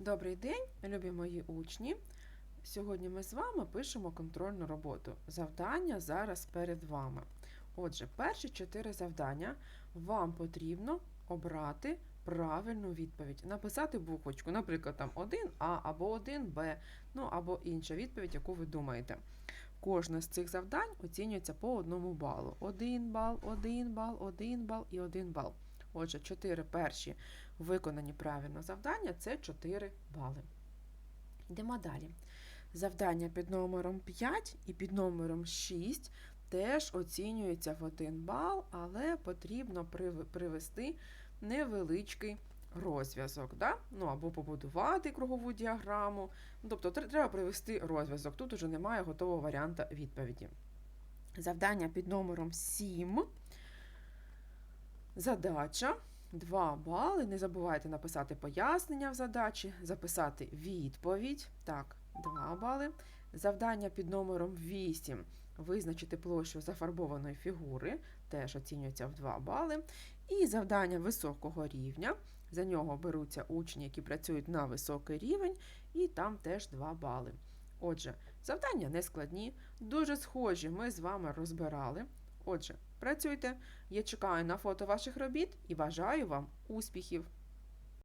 Добрий день, любі мої учні. Сьогодні ми з вами пишемо контрольну роботу. Завдання зараз перед вами. Отже, перші чотири завдання вам потрібно обрати правильну відповідь, написати буквочку, наприклад, там 1А або 1Б, ну або інша відповідь, яку ви думаєте. Кожне з цих завдань оцінюється по одному балу. 1 бал, 1 бал, 1 бал і 1 бал. Отже, чотири перші виконані правильно завдання це 4 бали. Йдемо далі. Завдання під номером 5 і під номером 6 теж оцінюється в 1 бал, але потрібно привести невеличкий розв'язок. Да? Ну, або побудувати кругову діаграму. Ну, тобто треба привести розв'язок. Тут уже немає готового варіанта відповіді. Завдання під номером 7. Задача 2 бали. Не забувайте написати пояснення в задачі, записати відповідь. Так, 2 бали. Завдання під номером 8. Визначити площу зафарбованої фігури, теж оцінюється в 2 бали. І завдання високого рівня. За нього беруться учні, які працюють на високий рівень, і там теж 2 бали. Отже, завдання не складні, дуже схожі ми з вами розбирали. Отже, працюйте. Я чекаю на фото ваших робіт і бажаю вам успіхів!